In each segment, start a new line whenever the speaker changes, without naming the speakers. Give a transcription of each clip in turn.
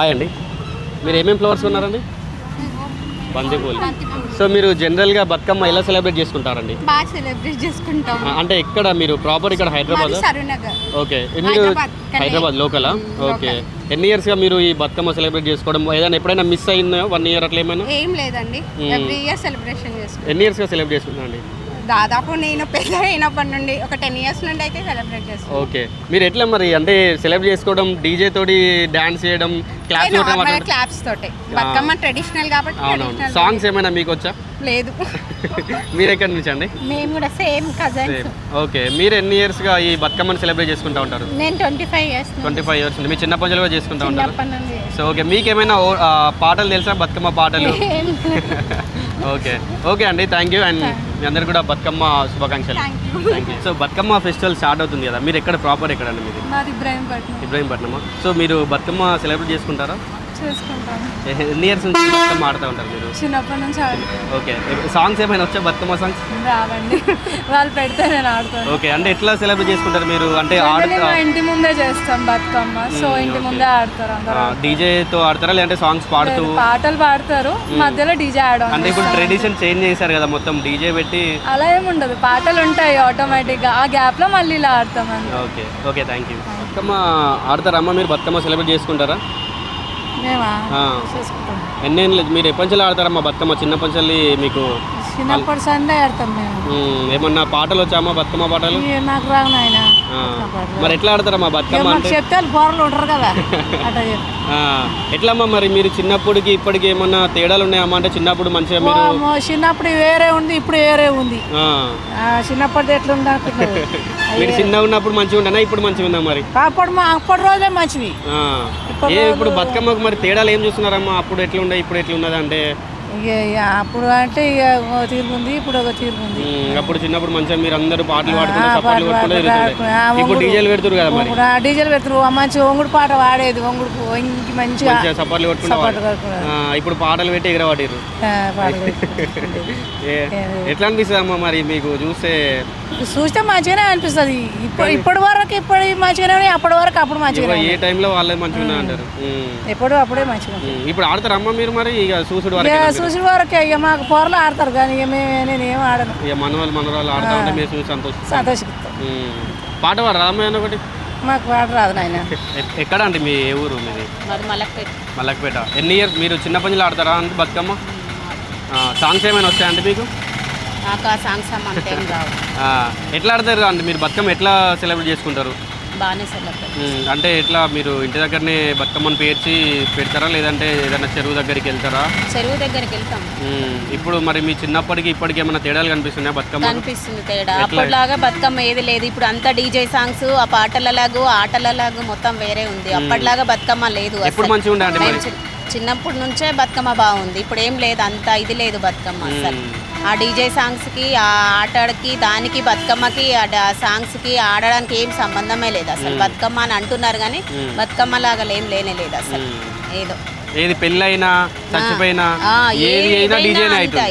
Hi అండి. మీరు ఏమేమి ఫ్లవర్స్ ఉన్నారండి బంతిపూలు. సో మీరు జనరల్గా బతుకమ్మ ఎలా సెలబ్రేట్ చేసుకుంటారండి?
బాగా సెలబ్రేట్ చేసుకుంటాం.
ఆ, అంటే ఎక్కడ మీరు ప్రాపర్ ఇక్కడ హైదరాబాద్? ఓకే. మీరు
హైదరాబాద్
లోకలా? ఓకే. ఎన్ని ఇయర్స్గా మీరు ఈ బతుకమ్మ సెలబ్రేట్ చేసుకోవడం? ఏదైనా ఎప్పుడైనా మిస్ అయిందో? వన్ ఇయర్ అట్లా ఏమైనా?
ఏం లేదండి. ఎవ్రీ ఇయర్ సెలబ్రేషన్ చేసుకుంటాం.
ఎన్ని ఇయర్స్గా సెలబ్రేట్ చేసుకుంటారండి?
దాదాపు నేను పెద్ద అయినప్పటి నుండి ఒక టెన్ ఇయర్స్ నుండి అయితే సెలబ్రేట్ చేస్తాను
ఓకే. మీరు ఎట్లా మరి అంటే సెలబ్రేట్ చేసుకోవడం డీజే తోటి డాన్స్ చేయడం క్లాస్
నార్మల్ క్లాప్స్ తోటే. బతుకమ్మ ట్రెడిషనల్ కాబట్టి
అవునవును. సాంగ్స్ ఏమైనా మీకు వచ్చా
లేదు.
మీరు ఎక్కడి నుంచి అండి?
మేము కూడా సేమ్ కజన్స్.
సేమ్. ఓకే. మీరు ఎన్ని ఇయర్స్గా ఈ బతుకమ్మని సెలబ్రేట్ చేసుకుంటూ ఉంటారు?
నేను twenty five years
twenty five years మీ చిన్న పంజలు కూడా చేసుకుంటూ ఉంటారు? So okay. మీకు ఏమైనా పాటలు తెలుసా? బతుకమ్మ పాటలు? ఓకే. ఓకే అండి. Thank you. అండ్ మీ అందరు కూడా బతుకమ్మ శుభాకాంక్షలు.
Thank you
so Bathukamma festival start అవుతుంది కదా మీరు ఎక్కడ ప్రాపర్ ఎక్కడండి మీది?
మాది ఇబ్రాహీంపట్నం.
ఇబ్రాహీంపట్నమా? సో మీరు బతుకమ్మ సెలబ్రేట్ చేసుకుంటారా?
చేసుకుంటాం
ఎ- ఎన్ని ఇయర్స్ నుంచి బతుకమ్మ ఆడుతూ ఉంటారు మీరు?
చిన్నప్పటి నుంచి
ఓకే. సాంగ్స్ ఏమైనా వచ్చా బతుకమ్మ సాంగ్స్
రావండి. వాళ్ళు పెడితే నేను ఆడతాను.
ఓకే. అంటే ఎట్లా సెలబ్రేట్ చేసుకుంటారు మీరు? అంటే ఆడుతా
మా ఇంటి ముందే చేస్తాం బతుకమ్మ. సో ఇంటి ముందే ఆడతారు అందరూ
డీజేతో ఆడతారా? లేదంటే సాంగ్స్ పాడుతూ?
పాటలు పాడతారు. మధ్యలో డీజే ఆడడం
అంటే ఇప్పుడు ట్రెడిషన్ చేంజ్ చేశారు కదా మొత్తం డీజే పెట్టి?
అలా ఏముండదు పాటలు ఉంటాయి ఆటోమేటిక్గా. ఆ గ్యాప్లో మళ్ళీ ఇలా ఆడతాం
okay. Okay thank you Bathukamma ఆడతారా అమ్మ మీరు? బతుకమ్మ సెలబ్రేట్ చేసుకుంటారా?
మేమా?
ఆ.
చేసుకుంటాం.
ఎన్ని ఏళ్ళు మీరు ఎప్పటి ఆడతారమ్మా బతుకమ్మ? చిన్న పంచల్లి మీకు
చిన్నప్పుడు సండే ఆడతాం మేము.
ఏమన్నా పాటలు వచ్చామా బతుకమ్మ పాటలు?
నాకు రావు నాయన.
మరి ఎట్లా ఆడతారమ్మా బతుకమ్మ
చెప్తే బోర్లు ఉంటారు కదా.
ఎట్లమ్మా మరి మీరు చిన్నప్పటికి ఇప్పటికి ఏమన్నా తేడాలు ఉన్నాయమ్మా? అంటే చిన్నప్పుడు మంచిగా మీరు
చిన్నప్పుడు వేరే ఉంది ఇప్పుడు వేరే ఉంది.
ఆ,
చిన్నప్పటిది ఎట్లా
మీరు చిన్నగా ఉన్నప్పుడు మంచిగా ఉండనా? ఇప్పుడు మంచిగా ఉందా మరి?
అప్పుడు అప్పటి రోజే మంచివి.
ఏ ఇప్పుడు బతుకమ్మకు మరి తేడాలు ఏం చూస్తున్నారమ్మా అప్పుడు ఎట్లా ఉండే ఇప్పుడు ఎట్లా ఉన్నది అంటే
ఇక అప్పుడు అంటే ఇక ఒక తీరు ఉంది ఇప్పుడు ఒక తీరు ఉంది
అప్పుడు చిన్నప్పుడు మంచిగా మీరు అందరూ పాటలు పాడుకుంటూ
ఆ,
సపాట్లు
పాటలు
కొట్టుకుంటూ
పాడుకుంటూ,
తిరుగుతుండే.
ఆ,
ఇప్పుడు
ఒంగుడు.
డీజేలు పెడుతురు కదా మరి
ఇప్పుడు ఆ డీజిల్ పెడతారు ఆ మంచి ఒంగుడు పాట వాడేది ఒంగుడు మంచిగా
మంచిగా సపాట్లు కొట్టుకుంటూ. ఆ, ఇప్పుడు పాటలు పెట్టి
ఆ, పెట్టుకుంటూ.
ఏ- ఎట్లా అనిపిస్తుంది అమ్మా మరి మీకు చూస్తే
చూస్తే మంచిగానే అనిపిస్తుంది. ఇప్పుడు ఇప్పటి వరకు ఇప్పుడు మంచిగానే ఉన్నాయి, అప్పటి వరకు అప్పుడు మంచిగా
ఏ టైంలో వాళ్ళే మంచిగా అంటారు.
ఎప్పుడు అప్పుడే మంచిగా.
ఇప్పుడు ఆడతారమ్మా మీరు మరి? ఇక చూసుడు వరకు
చూసిన వరకు ఇక మాకు పొరలు ఆడతారు కానీ ఇక మేము నేను ఏం ఆడను.
ఇక మనవాళ్ళు మనవాళ్ళు ఆడుతూ ఉంటే మీరు చూసి సంతోషం
సంతోషిస్తాం.
పాట పాడు రామాయణ ఒకటి?
మాకు పాట రాదు నాయన.
ఎక్కడ అండి మీ ఏ ఊరు మీది?
మరి మలక్పేట.
మల్లక్పేట ఎన్ని ఇయర్స్ మీరు చిన్న పంజలు ఆడతారా అంటే బతుకమ్మ? సాంగ్స్ ఏమైనా వస్తాయండి మీకు?
నాకు ఆ సాంగ్స్ అంతేం రావు.
ఆ, ఎట్లా ఆడతారు అంటే మీరు బతుకమ్మ ఎట్లా సెలబ్రేట్ చేసుకుంటారు?
బాగానే సెలబ్రేట్
అంటే ఎట్లా మీరు ఇంటి దగ్గరనే బతుకమ్మను పేర్చి పెడతారా? లేదంటే ఏదైనా చెరువు దగ్గరికి వెళ్తారా?
చెరువు దగ్గరికి వెళ్తాం.
ఇప్పుడు మరి మీ చిన్నప్పటికి ఇప్పటికి ఏమైనా తేడాలు కనిపిస్తున్నాయా బతుకమ్మ
కనిపిస్తుంది తేడా. అప్పటిలాగా బతుకమ్మ ఏది లేదు. ఇప్పుడు అంతా డీజే సాంగ్స్ ఆ పాటలలాగు ఆటలలాగు మొత్తం వేరే ఉంది. అప్పటిలాగా బతుకమ్మ లేదు
ఎప్పుడు మంచిగా ఉండే
చిన్నప్పటి నుంచే బతుకమ్మ బాగుంది. ఇప్పుడు ఏం లేదు. అంత ఇది లేదు బతుకమ్మ అసలు. ఆ డీజే సాంగ్స్కి ఆ ఆటకి దానికి బతుకమ్మకి ఆ సాంగ్స్కి ఆడడానికి ఏం సంబంధమే లేదు అసలు. బతుకమ్మ అని అంటున్నారు కానీ బతుకమ్మ లాగా ఏం లేనే లేదు అసలు. ఏదో.
ఏది పెళ్ళైనా చచ్చిపోయినా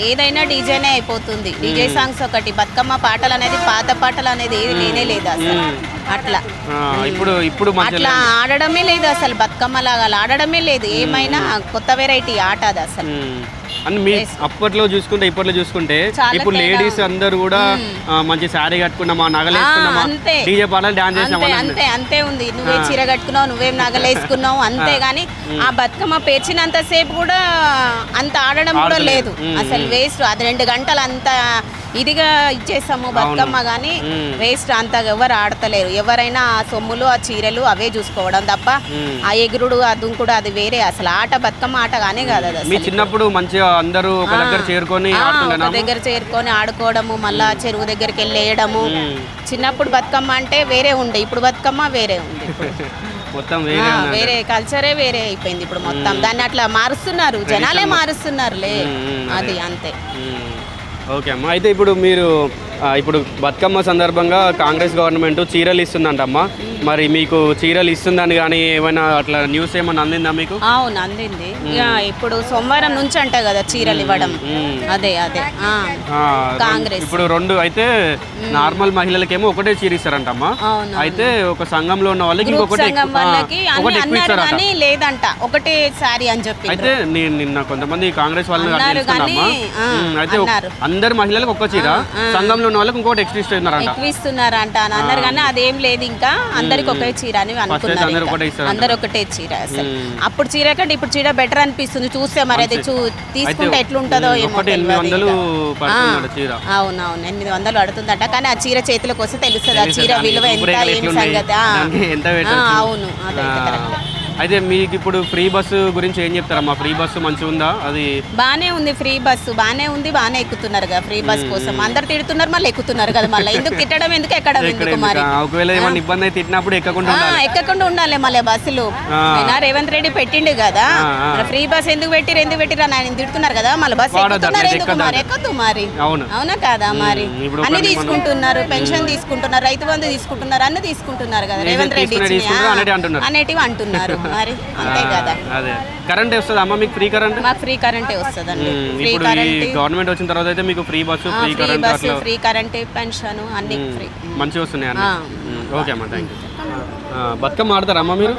ఏదైనా
డీజేనే
అయిపోతుంది. డీజే సాంగ్స్ ఒకటి బతుకమ్మ పాటలు అనేది పాత పాటలు అనేది ఏది లేనే లేదు అసలు. అట్లా.
ఇప్పుడు ఇప్పుడు
అట్లా ఆడడమే లేదు అసలు బతుకమ్మ లాగా ఆడడమే లేదు. ఏమైనా కొత్త వెరైటీ ఆట అది అసలు.
అని మీ అప్పట్లో చూసుకుంటే ఇప్పట్లో చూసుకుంటే ఇప్పుడు లేడీస్ అందరూ కూడా ఆ, మంచి శారీ కట్టుకున్నామా నగలు
ఆ,
వేసుకున్నామా
అంతే.
డీజే పాటలు డాన్స్
అంతే
చేసినామా
అంతే అంతే ఉంది. నువ్వే చీర కట్టుకున్నావు నువ్వేం నగలేసుకున్నావు అంతే గాని ఆ బతుకమ్మ పేర్చినంత సేపు కూడా అంత ఆడడం కూడా. లేదు.
ఉమ్,
అసలు వేస్ట్ అది రెండు గంటలు అంత ఇదిగా ఇచ్చేస్తాము బతుకమ్మ కానీ. వేస్ట్ అంత ఎవరు ఆడతలేరు. ఎవరైనా ఆ సొమ్ములు ఆ చీరలు అవే చూసుకోవడం తప్ప. ఆ ఎగురుడు ఆ దుంకుడు అది వేరే. అసలు ఆట బతుకమ్మ ఆట గానే కాదు అది
మీ చిన్నప్పుడు మంచిగా అందరూ ఒక దగ్గర చేరుకొని
ఒక దగ్గర చేరుకొని ఆడుకోవడము మళ్ళా చెరువు దగ్గరికి వెళ్ళి వేయడము
ఉమ్.
చిన్నప్పుడు బతుకమ్మ అంటే వేరే ఉండే. ఇప్పుడు బతుకమ్మ వేరే ఉంది.
మొత్తం వేరే
కల్చరే వేరే అయిపోయింది ఇప్పుడు మొత్తం. దాన్ని అట్లా మారుస్తున్నారు. జనాలే మారుస్తున్నారులే. అది అంతే.
ఓకే అమ్మా. అయితే ఇప్పుడు మీరు ఇప్పుడు బతుకమ్మ సందర్భంగా కాంగ్రెస్ గవర్నమెంట్ చీరలు ఇస్తుందంటమ్మా. మరి మీకు చీరలు ఇస్తుందని కానీ ఏమైనా అట్లా న్యూస్ ఏమైనా అందిందా మీకు?
అవును అందింది. ఇప్పుడు సోమవారం నుంచి అంట కదా చీరలు ఇవ్వడం. అదే అదే. కాంగ్రెస్.
ఇప్పుడు రెండు అయితే నార్మల్ మహిళలకేమో ఒకటే చీర ఇస్తారంటమ్మా. అయితే ఒక సంఘంలో ఉన్న వాళ్ళకి ఇంకొకటి
లేదంట. ఒకటే సారీ అని చెప్పి
అయితే నేను నిన్న కొంతమంది కాంగ్రెస్ వాళ్ళని అయితే. అందరు మహిళలకు ఒక్క చీర. సంఘంలో ఉన్న వాళ్ళకి ఇంకోటి ఎక్స్ట్రా ఇస్తున్నారంట
ఎక్కువ ఇస్తున్నారంట అని అన్నారు కానీ అదేం లేదు ఇంకా. అందరికి ఒకే చీర అని అనుకున్నారు
అందరూ. ఒకటే ఇస్తారంట.
అందరు ఒకటే చీర అసలు. అప్పుడు చీర కంటే ఇప్పుడు చీర బెటర్ అనిపిస్తుంది. చూస్తే మరి అది చూ తీసుకుంటే ఎట్లుంటుందో ఏమో
ఒకటి ఎనిమిది
తెలియదు
వందలు
ఇంకా.
పడుతుందట చీర.
ఆ, అవునవును. ఎనిమిది వందలు పడుతుందట కానీ ఆ చీర చేతిలోకి వస్తే తెలుస్తుంది. ఆ. చీర విలువ ఎంత ఏం సంగతి? ఆ.
దానికి ఎంత
ఆ,
పెట్టొచ్చు.
అవును అదైతే కరెక్ట్.
అయితే మీకు ఇప్పుడు ఫ్రీ బస్సు గురించి ఏం చెప్తారమ్మా? ఫ్రీ బస్సు మంచిగా ఉందా అది
బానే ఉంది ఫ్రీ బస్సు. బానే ఉంది బానే ఎక్కుతున్నారు కదా ఫ్రీ బస్ కోసం. అందరు తిడుతున్నారు మళ్ళీ ఎక్కుతున్నారు కదా మళ్ళీ. ఎందుకు తిట్టడం ఎందుకు ఎక్కడం ఎందుకు మరి?
ఒకవేళ ఏమైనా ఇబ్బంది అయితే తిట్టినప్పుడు ఎక్కకుండా
ఎక్కకుండా ఉండాలి మళ్ళీ బస్సులు. రేవంత్ రెడ్డి పెట్టిండు కదా. ఫ్రీ బస్ ఎందుకు పెట్టిరు ఎందుకు పెట్టిరు అని ఆయన తిడుతున్నారు కదా. మళ్ళీ బస్ ఎక్కుతున్నారు ఎందుకు మరి?
ఎక్కద్దు.
ఎక్కద్దు మరి.
అవును.
కాదా మరి? అన్ని తీసుకుంటున్నారు పెన్షన్ తీసుకుంటున్నారు రైతు బంధు తీసుకుంటున్నారు అన్ని తీసుకుంటున్నారు కదా రేవంత్ రెడ్డి
అనేటివి అంటున్నారు.
మరి అంతే
ఆ,
కదా.
అదే. కరెంట్ వస్తుంది అమ్మ? మీకు ఫ్రీ కరెంట్
మాకు ఫ్రీ కరెంటే వస్తుందండి. ఫ్రీ
ఇప్పుడు ఈ
కరెంట్
గవర్నమెంట్ వచ్చిన తర్వాత అయితే మీకు free bus free
free
current
bus
అట్లా
ఫ్రీ కరెంట్ పెన్షన్ అన్ని ఫ్రీ
మంచిగా వస్తున్నాయి అన్ని.
ఆ.
ఓకే అమ్మా థ్యాంక్ యూ బతుకమ్మ ఆడతారమ్మా మీరు?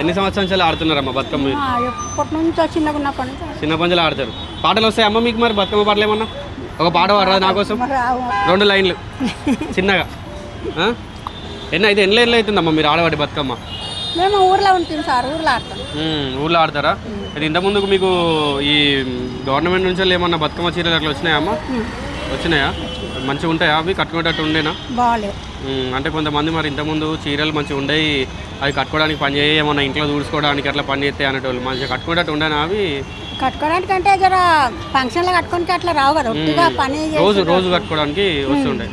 ఎన్ని సంవత్సరాల నుంచి ఆడుతున్నారమ్మా బతుకమ్మ? మీరు?
ఎప్పటి నుంచి చిన్నగా ఉన్నప్పటి నుంచి
చిన్న పంజలు ఆడతారు. పాటలు వస్తాయి అమ్మ మీకు మరి? బతుకమ్మ పాటలు ఏమన్నా? ఒక పాట పాడరా నా కోసం? రెండు లైన్లు. చిన్నగా. ఆ? ఎన్ని అయితే ఎన్ని లైన్లు అవుతుందమ్మా మీరు ఆడవాడి బతుకమ్మ?
మేము ఊర్లో ఉంటాం సార్ ఊర్లో ఆడతాం.
ఊళ్ళో ఆడతారా? అది ఇంతకుముందుకు మీకు ఈ గవర్నమెంట్ నుంచి ఏమన్నా బతుకమ్మ చీరలు అట్లా వచ్చినాయా అమ్మ? వచ్చినాయా? మంచిగా ఉంటాయా? అవి కట్టుకునేటట్టు ఉండేనా?
బాగాలేదు.
అంటే కొంతమంది మరి ఇంతకుముందు చీరలు మంచిగా ఉండేవి అవి కట్టుకోవడానికి పని చేయ ఏమన్నా ఇంట్లో దూడుకోవడానికి అట్లా పని చేస్తే అనేటోళ్ళు. మంచిగా కట్టుకునేటట్టు ఉండేనా అవి?
కట్టుకోవడానికి అంటే జర ఫంక్షన్లో కట్టుకోనికి అట్లా రావు కదా పని
రోజు రోజు కట్టుకోవడానికి వస్తుండే.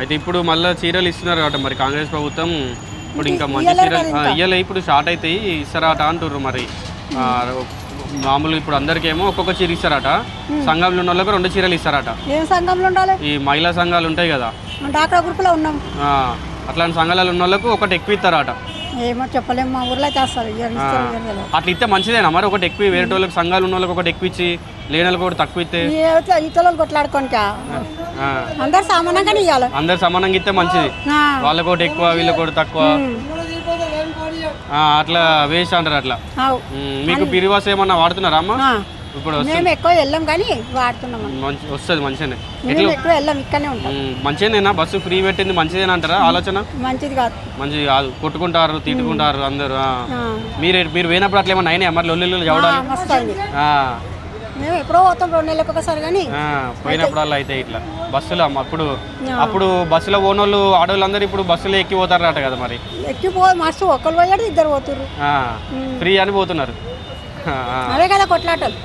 అయితే ఇప్పుడు మళ్ళీ చీరలు ఇస్తున్నారు కాబట్టి మరి కాంగ్రెస్ ప్రభుత్వం ఇప్పుడు ఇంకా మంచి చీరలు ఆ, ఇయ్యలే ఇప్పుడు స్టార్ట్ అవుతాయి ఇస్తారట అంటుర్రు మరి. మామూలు ఇప్పుడు అందరికేమో ఒక్కొక్క చీర ఇస్తారట. సంఘంలో ఉన్న వాళ్ళకి రెండు చీరలు ఇస్తారట.
ఏం సంఘంలో ఉండాలి?
ఈ మహిళా సంఘాలు ఉంటాయి కదా.
డాక్టర్ గ్రూప్లో ఉన్నాం.
ఆ, అట్లాంటి సంఘాలలో ఉన్న వాళ్ళకు ఒకటి ఎక్కువ ఇస్తారట.
ఏమో చెప్పలేము మా ఊర్లో చేస్తారు ఇయ్యరు,
ఆ,
ఇస్తారు ఇయ్యరు తెలియదు.
అట్లా ఇస్తే మంచిదేనా? మరి ఒకటి ఎక్కువ వేరే వాళ్ళకి సంఘాలు ఉన్న వాళ్ళకి ఒకటి ఎక్కువ ఇచ్చి లేని వాళ్ళకి ఒకటి తక్కువ ఇస్తే
ఈ ఇతర- ఇతరులు కొట్లాడుకోనిక?
ఆ,
అందరు సమానంగానే ఇవ్వాలి
అందరు సమానంగా ఇస్తే మంచిది. వాళ్ళకి ఒకటి ఎక్కువ వీళ్ళకి ఒకటి తక్కువ. ఆ, అట్లా వేస్ట్ అంటారు అట్లా. ఉమ్, మీకు పిరివాస ఏమన్నా వాడుతున్నారా అమ్మ? ఇప్పుడు
మేము ఎక్కువ వెళ్ళాం కానీ వాడుతున్నాం
మంచి వస్తుంది మంచిగానే.
మేము ఎక్కువ వెళ్ళాం ఇక్కడనే ఉంటాం.
మంచిదేనా బస్సు ఫ్రీ పెట్టింది మంచిదేనా అంటారా ఆలోచన?
మంచిది కాదు.
మంచిది కాదు. కొట్టుకుంటారు తిట్టుకుంటారు అందరు. మీరు మీరు పోయినప్పుడు అట్లా ఏమన్నా అయినాయా? మరి లొల్లి
ఆ,
చవడాలి
మస్తు అయింది.
ఆ,
మేము ఎప్పుడో పోతాం రెండు నెలలకు ఒకసారి కానీ
పోయినప్పుడల్లా అయితే ఇట్లా. బస్సులో అప్పుడు అప్పుడు బస్సులో పోనోళ్ళు ఆడవాళ్ళందరూ ఇప్పుడు బస్సులో ఎక్కి పోతారట కదా మరి.
ఎక్కిపో మస్తు. ఒకరు పోయాడు ఇద్దరు
ఆ, ఫ్రీ అని పోతున్నారు.
అవే కదా కొట్లాటలు.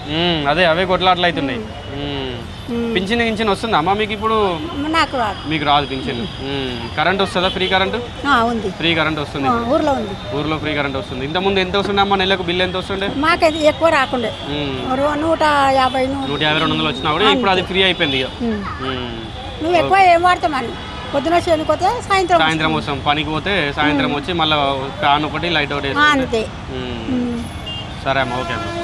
అదే అవే కొట్లాట్లు అవుతున్నాయి. పింఛన్ గించిన వస్తుందా? అమ్మ మీకు ఇప్పుడు
నాకు రాదు.
మీకు రాదు పింఛన్. కరెంట్ వస్తుందా? Free current?
ఉంది.
ఫ్రీ కరెంట్ వస్తుంది.
ఊర్లో ఉంది.
ఊర్లో ఫ్రీ కరెంట్ వస్తుంది. ఇంతకుముందు ఎంత వస్తుండే అమ్మ? నెలకు బిల్ ఎంత వస్తుండే?
మాకైతే ఎక్కువ రాకుండే. నూట యాభై
నూట యాభై రెండు వందలు వచ్చినా కూడా ఇప్పుడు అది ఫ్రీ అయిపోయింది ఇక.
నువ్వు ఎక్కువ ఏం వాడతామని పొద్దున చేనుకోతే సాయంత్రం
సాయంత్రం వస్తాం. పనికి పోతే సాయంత్రం వచ్చి మళ్ళీ ఫ్యాన్ ఒకటి లైట్ ఒకటి
అంతే.
సరే అమ్మ ఓకే అమ్మ.